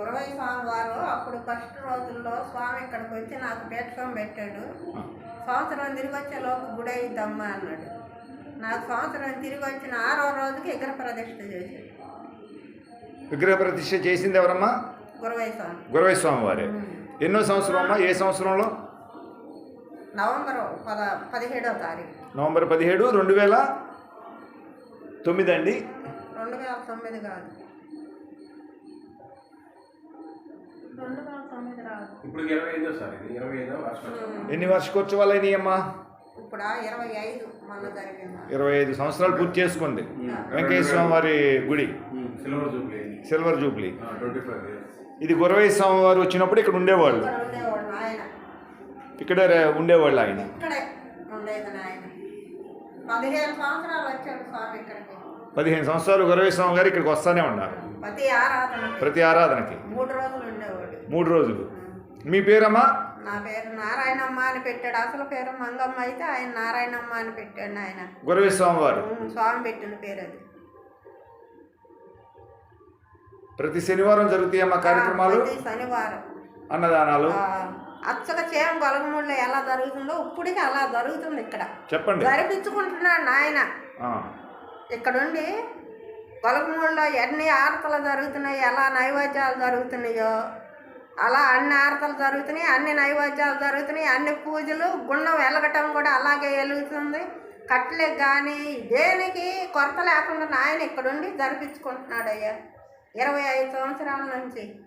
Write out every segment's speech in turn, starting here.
గురవై స్వామి వారు అప్పుడు ఫస్ట్ రోజుల్లో స్వామి ఇక్కడికి వచ్చి నాకు పీఠకం పెట్టాడు. సంవత్సరం తిరిగి వచ్చే లోపు గుడి అయిద్దమ్మా అన్నాడు. నాకు సంవత్సరం తిరిగి వచ్చిన ఆరో రోజుకి విగ్రహ ప్రతిష్ఠ చేశాడు. విగ్రహ ప్రతిష్ఠ చేసింది ఎవరమ్మా? గురవై స్వామి. గురవై స్వామి వారే ఎన్నో సంవత్సరం అమ్మా? ఏ సంవత్సరంలో? నవంబర్ పద పదిహేడవ తారీఖు. నవంబర్ పదిహేడు రెండు వేల తొమ్మిది అండి. రెండు వేల తొమ్మిది కాదు. ఇప్పుడు ఇరవై ఐదో సార్ ఇది ఇరవై ఐదో వార్షికోత్సవం ఎన్ని వార్షికోత్సవాలు అయినాయి అమ్మా ఇరవై ఐదు సంవత్సరాలు పూర్తి చేసుకుంది. వెంకటేశ్వర స్వామి వారి గుడి silver jubilee. Silver jubilee. Twenty five years ఇది గురవై స్వామి వారు వచ్చినప్పుడు ఇక్కడ ఉండేవాళ్ళు. ఇక్కడ ఉండేవాళ్ళు ఆయన. పదిహేను సంవత్సరాలు గురవై స్వామి గారు ఇక్కడికి వస్తానే ఉన్నారు. ప్రతి ఆరాధన ప్రతి ఆరాధనకి. మూడు రోజులు ఉండేవాడు. మూడు రోజులు. మీ పేరమ్మా? నా పేరు నారాయణమ్మ అని పెట్టాడు. అసలు పేరు మంగమ్మ అయితే ఆయన నారాయణమ్మ అని పెట్టాడు ఆయన. గురవై స్వామి వారు స్వామి పెట్టిన పేరు అది. ప్రతి శనివారం జరుగుతాయమ్మా కార్యక్రమాలు? శనివారం. అన్నదానాలు? అచ్చగా చేయం గొలగముళ్ళు ఎలా జరుగుతుందో ఇప్పటికీ అలా జరుగుతుంది ఇక్కడ. చెప్పండి. జరిపించుకుంటున్నాడు నాయన. ఆ, ఇక్కడుండి గొలగమూడిలో ఎన్ని ఆరతలు జరుగుతున్నాయి ఎలా నైవేద్యాలు జరుగుతున్నాయో. అలా అన్ని ఆరతలు జరుగుతున్నాయి అన్ని నైవేద్యాలు జరుగుతున్నాయి అన్ని పూజలు గుండం వెలగటం కూడా అలాగే వెలుగుతుంది. కట్లే కానీ దేనికి కొరత లేకుండా నాయన ఇక్కడుండి జరిపించుకుంటున్నాడు అయ్యా ఇరవై ఐదు సంవత్సరాల నుంచి.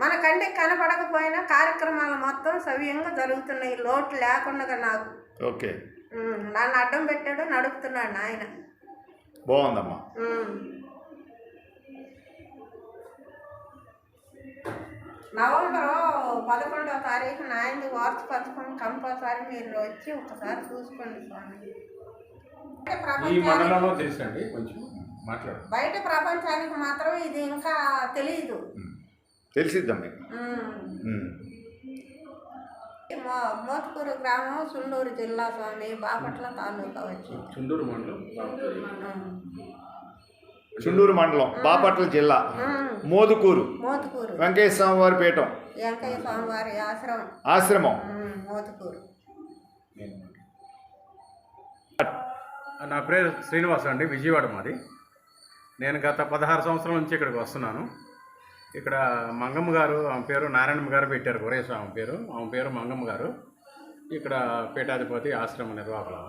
మన కంటికి కనపడకపోయినా కార్యక్రమాలు మొత్తం సవ్యంగా జరుగుతున్నాయి. లోటు లేకుండా నాకు. ఓకే. నన్ను అడ్డం పెట్టాడు నడుపుతున్నాడు నాయన. బాగుందమ్మా. నవంబరు పదకొండవ తారీఖు నాయనది వార్చు పథకం కంపల్సరీ మీరు వచ్చి ఒకసారి చూసుకోండి స్వామి బయట ఈ ప్రపంచానికి మండలంలో తెలుసండి కొంచెం మాట్లాడు బయట ప్రపంచానికి మాత్రం ఇది ఇంకా తెలియదు. తెలిసిద్దాం మీకు. మో- మోత్కూరు గ్రామం సుండూరు జిల్లా స్వామి బాపట్ల తాలూకా వచ్చి. చుండూరు మండలం. చుండూరు మండలం బాపట్ల జిల్లా. మోదుకూరు. మోతుకూరు వెంకటేశ్వర స్వామి వారి పీఠం. వెంకయ్య స్వామివారి ఆశ్రమం. ఆశ్రమం. ఉమ్, మోతుకూరు నేను నా పేరు శ్రీనివాస్ అండి విజయవాడ మాది. నేను గత పదహారు సంవత్సరాల నుంచి ఇక్కడికి వస్తున్నాను. ఇక్కడ మంగమ్మ గారు ఆమె పేరు నారాయణమ్మ గారు పెట్టారు గురేశ ఆమె పేరు. ఆమె పేరు మంగమ్మ గారు. ఇక్కడ పీఠాధిపతి ఆశ్రమ నిర్వాహకులు.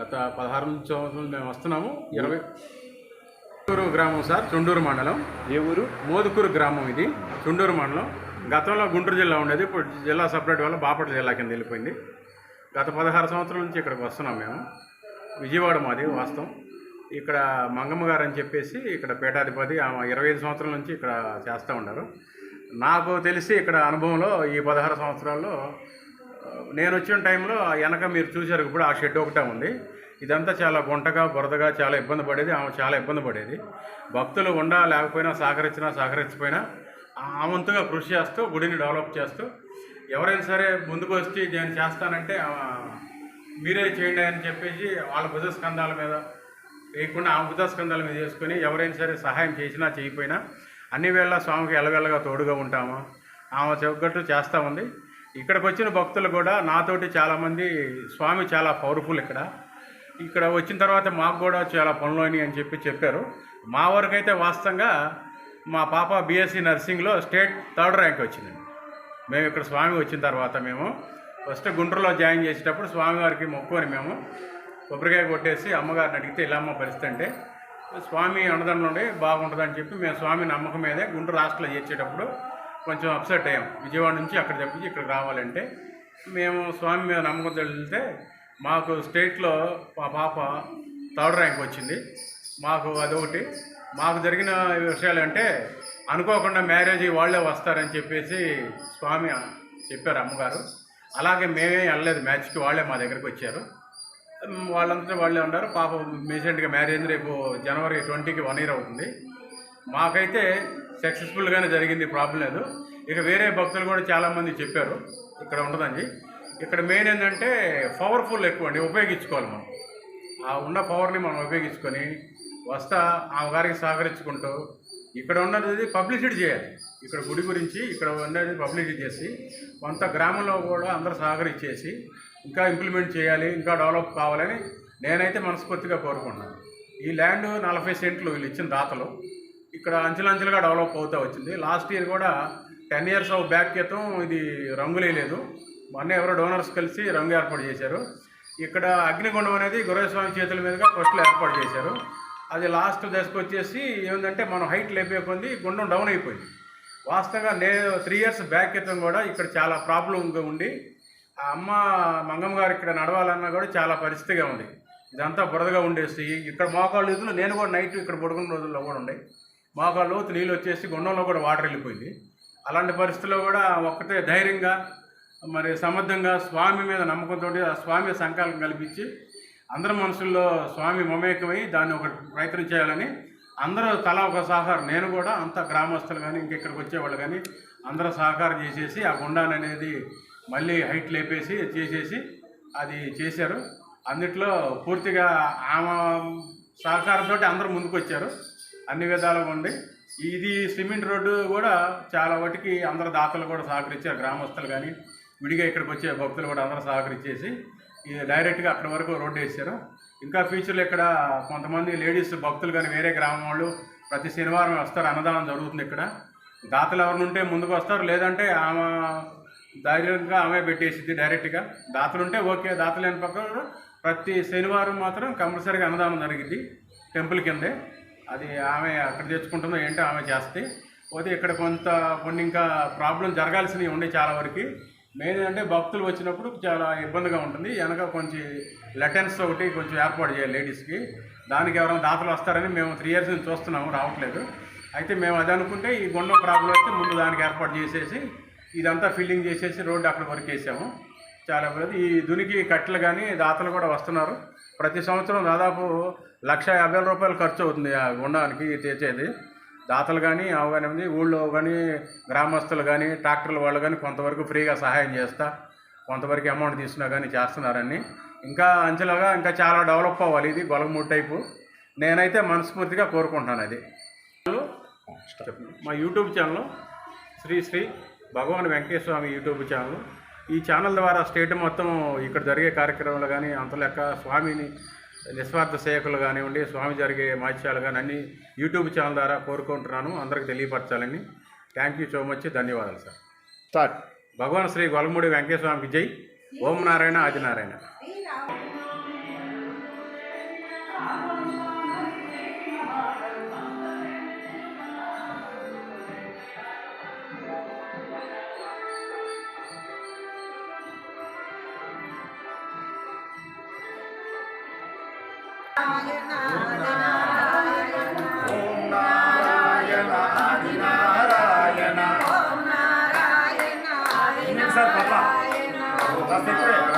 గత పదహారు నుంచి సంవత్సరాలు మేము వస్తున్నాము. ఇరవై చుండూరు గ్రామం సార్ చుండూరు మండలం. ఏ ఊరు? మోదుకూరు గ్రామం ఇది చుండూరు మండలం. గతంలో గుంటూరు జిల్లా ఉండేది ఇప్పుడు జిల్లా సపరేట్ వల్ల బాపట్ల జిల్లా కింద వెళ్ళిపోయింది. గత పదహారు సంవత్సరాల నుంచి ఇక్కడికి వస్తున్నాం మేము. విజయవాడ మాది వాస్తవం. ఇక్కడ మంగమ్మ గారు అని చెప్పేసి ఇక్కడ పీఠాధిపతి ఆమె ఇరవై ఐదు సంవత్సరాల నుంచి ఇక్కడ చేస్తూ ఉన్నారు. నాకు తెలిసి ఇక్కడ అనుభవంలో ఈ పదహారు సంవత్సరాల్లో నేను వచ్చిన టైంలో ఆ వెనక మీరు చూశారు ఇప్పుడు ఆ షెడ్ ఒకటే ఉంది. ఇదంతా చాలా గుంటగా బురదగా చాలా ఇబ్బంది పడేది. ఆమె చాలా ఇబ్బంది పడేది. భక్తులు ఉండా లేకపోయినా సహకరించినా సహకరించకపోయినా ఆ వంతుగా కృషి చేస్తూ గుడిని డెవలప్ చేస్తూ ఎవరైనా సరే ముందుకు వచ్చి నేను చేస్తానంటే ఆమె మీరే చేయండి అని చెప్పేసి వాళ్ళ భుజ స్కంధాల మీద వేయకుండా అమృత భుజ స్కంధాల మీద చేసుకొని ఎవరైనా సరే సహాయం చేసినా చేయకపోయినా అన్ని వేళ స్వామికి ఎలవెల్లగా తోడుగా ఉంటాము. ఆమె చెగ్గట్టు చేస్తూ ఉంది. ఇక్కడికి వచ్చిన భక్తులు కూడా నాతోటి చాలామంది స్వామి చాలా పవర్ఫుల్ ఇక్కడ. ఇక్కడ వచ్చిన తర్వాత మాకు కూడా చాలా పనులు అని అని చెప్పి చెప్పారు. మా వరకు అయితే వాస్తవంగా మా పాప బీఎస్సీ నర్సింగ్లో స్టేట్ థర్డ్ ర్యాంక్ వచ్చిందండి మేము ఇక్కడ స్వామి వచ్చిన తర్వాత మేము ఫస్ట్ గుంటూరులో జాయిన్ చేసేటప్పుడు స్వామివారికి మొక్కుకొని మేము కొబ్బరికాయ కొట్టేసి అమ్మగారిని అడిగితే ఇలా అమ్మ పరిస్థితి అంటే స్వామి అన్నదండలు బాగుంటుందని చెప్పి మేము స్వామి నమ్మకం మీదే గుంటూరు హాస్టల్లో చేర్చేటప్పుడు కొంచెం అప్సెట్ అయ్యాం. విజయవాడ నుంచి అక్కడ తప్పించి ఇక్కడికి రావాలంటే మేము స్వామి మీద నమ్మకం వెళ్తే మాకు స్టేట్లో మా పాప థర్డ్ ర్యాంక్ వచ్చింది. మాకు అదొకటి. మాకు జరిగిన విషయాలు అంటే అనుకోకుండా మ్యారేజ్ వాళ్ళే వస్తారని చెప్పేసి స్వామి చెప్పారు అమ్మగారు. అలాగే మేమే వెళ్ళలేదు. మ్యాచ్కి వాళ్ళే మా దగ్గరికి వచ్చారు. వాళ్ళంతా వాళ్ళే ఉన్నారు. పాప రీసెంట్గా మ్యారేజ్ రేపు జనవరి ట్వంటీకి వన్ ఇయర్ అవుతుంది. మాకైతే సక్సెస్ఫుల్గానే జరిగింది. ప్రాబ్లం లేదు. ఇక వేరే భక్తులు కూడా చాలామంది చెప్పారు. ఇక్కడ ఉండదండి. ఇక్కడ మెయిన్ ఏంటంటే పవర్ఫుల్ ఎక్కువ అండి. ఉపయోగించుకోవాలి మనం. ఆ ఉన్న పవర్ని మనం ఉపయోగించుకొని వస్తా ఆమె గారికి సహకరించుకుంటూ ఇక్కడ ఉన్నది పబ్లిసిటీ చేయాలి. ఇక్కడ గుడి గురించి ఇక్కడ ఉన్నది పబ్లిసిటీ చేసి కొంత గ్రామంలో కూడా అందరూ సహకరించేసి ఇంకా ఇంప్లిమెంట్ చేయాలి ఇంకా డెవలప్ కావాలని నేనైతే మనస్ఫూర్తిగా కోరుకుంటున్నాను. ఈ ల్యాండ్ నలభై సెంట్లు వీళ్ళు ఇచ్చిన దాతలు ఇక్కడ అంచెలంచెలుగా డెవలప్ అవుతూ వచ్చింది. లాస్ట్ ఇయర్ కూడా టెన్ ఇయర్స్ ఆఫ్ బ్యాక్ క్రితం ఇది రంగులేయలేదు మొన్న ఎవరో డోనర్స్ కలిసి రంగు ఏర్పాటు చేశారు. ఇక్కడ అగ్నిగుండం అనేది గురవస్వామి చేతుల మీదుగా ఫస్ట్లో ఏర్పాటు చేశారు. అది లాస్ట్ దశకు వచ్చేసి ఏంటంటే మనం హైట్ లేపే పొంది గుండం డౌన్ అయిపోయింది. వాస్తవంగా నేను త్రీ ఇయర్స్ బ్యాక్ క్రితం కూడా ఇక్కడ చాలా ప్రాబ్లంగా ఉండి ఆ అమ్మ మంగమ్మ గారు ఇక్కడ నడవాలన్నా కూడా చాలా పరిస్థితిగా ఉంది. ఇదంతా బురదగా ఉండేసి ఇక్కడ మోకాళ్ళు ఇదులు నేను కూడా నైట్ ఇక్కడ పడుకున్న రోజుల్లో కూడా ఉండే. మోకాళ్ళు లోతు నీళ్ళు వచ్చేసి గుండంలో కూడా వాటర్ వెళ్ళిపోయింది. అలాంటి పరిస్థితుల్లో కూడా ఒక్కటే ధైర్యంగా మరి సమర్థంగా స్వామి మీద నమ్మకంతో ఆ స్వామి సంకల్పం కల్పించి అందరి మనసుల్లో స్వామి మమేకమై దాన్ని ఒక ప్రయత్నం చేయాలని అందరూ తలా ఒక సహకారం. నేను కూడా అంత గ్రామస్తులు కానీ ఇంకెక్కడికి వచ్చేవాళ్ళు కానీ అందరూ సహకారం చేసేసి ఆ గుండాన్ని అనేది మళ్ళీ హైట్ లేపేసి చేసేసి అది చేశారు. అన్నిట్లో పూర్తిగా ఆమె సహకారంతో అందరూ ముందుకు వచ్చారు అన్ని విధాలుగా ఉండి ఇది సిమెంట్ రోడ్డు కూడా చాలా వాటికి అందరు దాతలు కూడా సహకరించారు. గ్రామస్తులు కానీ విడిగా ఇక్కడికి వచ్చే భక్తులు కూడా అందరూ సహకరించేసి ఇది డైరెక్ట్గా అక్కడి వరకు రోడ్డు వేసారు ఇంకా ఫ్యూచర్లో ఇక్కడ కొంతమంది లేడీస్ భక్తులు కానీ వేరే గ్రామం వాళ్ళు ప్రతి శనివారం వస్తారు. అన్నదానం జరుగుతుంది ఇక్కడ. దాతలు ఎవరు ఉంటే ముందుకు వస్తారు. లేదంటే ఆమె ధైర్యంగా ఆమె పెట్టేసిద్ది డైరెక్ట్గా. దాతలు ఉంటే ఓకే దాతలు లేని పక్కన ప్రతి శనివారం మాత్రం కంపల్సరీగా అన్నదానం జరిగింది టెంపుల్ కిందే. అది ఆమె అక్కడ తెచ్చుకుంటుందో ఏంటో ఆమె చేస్తే. పోతే ఇక్కడ కొంత కొన్ని ఇంకా ప్రాబ్లం జరగాల్సినవి ఉండే చాలా వరకు. మెయిన్ అంటే భక్తులు వచ్చినప్పుడు చాలా ఇబ్బందిగా ఉంటుంది. వెనక కొంచెం లెటెన్స్ ఒకటి కొంచెం ఏర్పాటు చేయాలి లేడీస్కి. దానికి ఎవరైనా దాతలు వస్తారని మేము త్రీ ఇయర్స్ నుంచి చూస్తున్నాము రావట్లేదు. అయితే మేము అది అనుకుంటే ఈ గుండం ప్రాబ్లం వస్తే ముందు దానికి ఏర్పాటు చేసేసి ఇదంతా ఫిల్లింగ్ చేసేసి రోడ్డు అక్కడ వరకు వేసాము. చాలా ఈ దునికి కట్టెలు కానీ దాతలు కూడా వస్తున్నారు. ప్రతి సంవత్సరం దాదాపు లక్ష యాభై వేల రూపాయలు ఖర్చు అవుతుంది ఆ గుండానికి తెచ్చేది. దాతలు కానీ అవగానే ఊళ్ళో కానీ గ్రామస్తులు కానీ ట్రాక్టర్ల వాళ్ళు కానీ కొంతవరకు ఫ్రీగా సహాయం చేస్తా కొంతవరకు అమౌంట్ తీసుకున్నా కానీ చేస్తున్నారని. ఇంకా అంచెలుగా ఇంకా చాలా డెవలప్ అవ్వాలి ఇది గొలగమూడి టైపు. నేనైతే మనస్ఫూర్తిగా కోరుకుంటున్నాను అది. మా YouTube channel Shri Shri Bhagavan Venkateswara Swami YouTube channel. ఈ ఛానల్ ద్వారా స్టేట్ మొత్తం ఇక్కడ జరిగే కార్యక్రమాలు కానీ అంత లెక్క స్వామిని నిస్వార్థ సేవకులు కానివ్వండి స్వామి జరిగే మాత్యాలు కానీ అన్ని యూట్యూబ్ ఛానల్ ద్వారా కోరుకుంటున్నాను. అందరికి తెలియపరచాలని. థ్యాంక్ యూ సో మచ్ ధన్యవాదాలు సార్ స్టార్ట్ భగవాన్ శ్రీ గొలమూడి వెంకటేశ్వర స్వామికి జై. ఓం నారాయణ ఆదినారాయణ కాస్త ఎక్కువే.